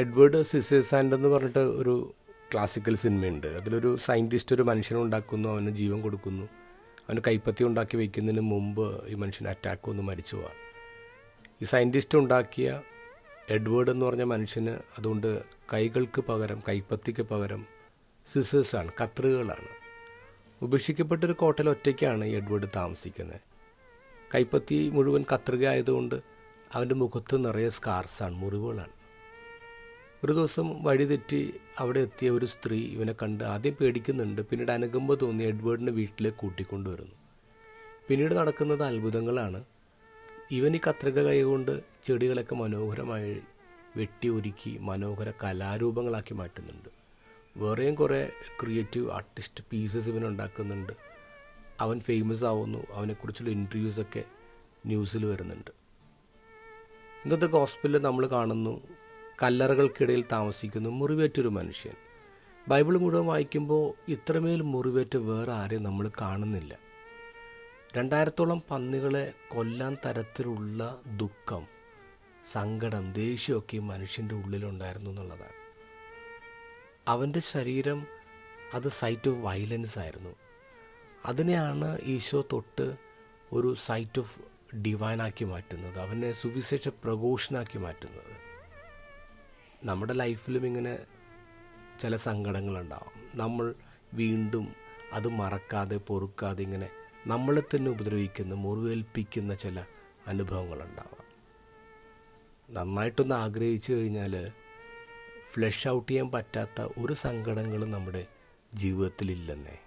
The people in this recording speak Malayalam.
എഡ്വേർഡ് സിസേസാൻഡ് എന്ന് പറഞ്ഞിട്ട് ഒരു ക്ലാസിക്കൽ സിനിമയുണ്ട് അതിലൊരു സയന്റിസ്റ്റ് ഒരു മനുഷ്യനെ ഉണ്ടാക്കുന്നു അവന് ജീവൻ കൊടുക്കുന്നു. അവന് കൈപ്പത്തി ഉണ്ടാക്കി വയ്ക്കുന്നതിന് മുമ്പ് ഈ മനുഷ്യന് അറ്റാക്ക് വന്ന് മരിച്ചു പോവാം. ഈ സയന്റിസ്റ്റ് ഉണ്ടാക്കിയ എഡ്വേർഡ് എന്ന് പറഞ്ഞ മനുഷ്യന് അതുകൊണ്ട് കൈകൾക്ക് പകരം കൈപ്പത്തിക്ക് പകരം സിസേഴ്സാണ് കത്രികളാണ് ഉപേക്ഷിക്കപ്പെട്ടൊരു കോട്ടയിൽ ഒറ്റയ്ക്കാണ് ഈ എഡ്വേർഡ് താമസിക്കുന്നത്. കൈപ്പത്തി മുഴുവൻ കത്രിക ആയതുകൊണ്ട് അവന്റെ മുഖത്ത് നിറയെ സ്കാർസാണ് മുറിവുകളാണ്. ഒരു ദിവസം വഴിതെറ്റി അവിടെ എത്തിയ ഒരു സ്ത്രീ ഇവനെ കണ്ട് ആദ്യം പേടിക്കുന്നുണ്ട്. പിന്നീട് അനുകമ്പ തോന്നി എഡ്വേർഡിനെ വീട്ടിലേക്ക് കൂട്ടിക്കൊണ്ടുവരുന്നു. പിന്നീട് നടക്കുന്നത് അത്ഭുതങ്ങളാണ്. ഇവൻ ഈ കത്രിക കൈകൊണ്ട് ചെടികളൊക്കെ മനോഹരമായി വെട്ടി ഒരുക്കി മനോഹര കലാരൂപങ്ങളാക്കി മാറ്റുന്നുണ്ട്. വേറെയും കുറേ ക്രിയേറ്റീവ് ആർട്ടിസ്റ്റ് പീസസ് ഇവൻ ഉണ്ടാക്കുന്നുണ്ട്. അവൻ ഫേമസ് ആവുന്നു. അവനെക്കുറിച്ചുള്ള ഇന്റർവ്യൂസൊക്കെ ന്യൂസിൽ വരുന്നുണ്ട്. ഇന്നത്തെ ഹോസ്പിറ്റലിൽ നമ്മൾ കാണുന്നു. കല്ലറകൾക്കിടയിൽ താമസിക്കുന്ന മുറിവേറ്റൊരു മനുഷ്യൻ. ബൈബിൾ മുഴുവൻ വായിക്കുമ്പോൾ ഇത്രമേൽ മുറിവേറ്റ വേറെ ആരെയും നമ്മൾ കാണുന്നില്ല. രണ്ടായിരത്തോളം പന്നികളെ കൊല്ലാൻ തരത്തിലുള്ള ദുഃഖം സങ്കടം ദേഷ്യമൊക്കെ മനുഷ്യന്റെ ഉള്ളിലുണ്ടായിരുന്നു എന്നുള്ളതാണ്. അവന്റെ ശരീരം അത് സൈറ്റ് ഓഫ് വയലൻസ് ആയിരുന്നു. അതിനെയാണ് ഈശോ തൊട്ട് ഒരു സൈറ്റ് ഓഫ് ഡിവൈനാക്കി മാറ്റുന്നത് അവനെ സുവിശേഷ പ്രഘോഷനാക്കി മാറ്റുന്നത്. നമ്മുടെ ലൈഫിലും ഇങ്ങനെ ചില സങ്കടങ്ങളുണ്ടാവും. നമ്മൾ വീണ്ടും അത് മറക്കാതെ പൊറുക്കാതെ ഇങ്ങനെ നമ്മളെ തന്നെ ഉപദ്രവിക്കുന്ന മുറിവേൽപ്പിക്കുന്ന ചില അനുഭവങ്ങളുണ്ടാവാം. നന്നായിട്ടൊന്ന് ആഗ്രഹിച്ചു കഴിഞ്ഞാൽ ഫ്ലഷ് ഔട്ട് ചെയ്യാൻ പറ്റാത്ത ഒരു സങ്കടങ്ങളും നമ്മുടെ ജീവിതത്തിലില്ലെന്നേ.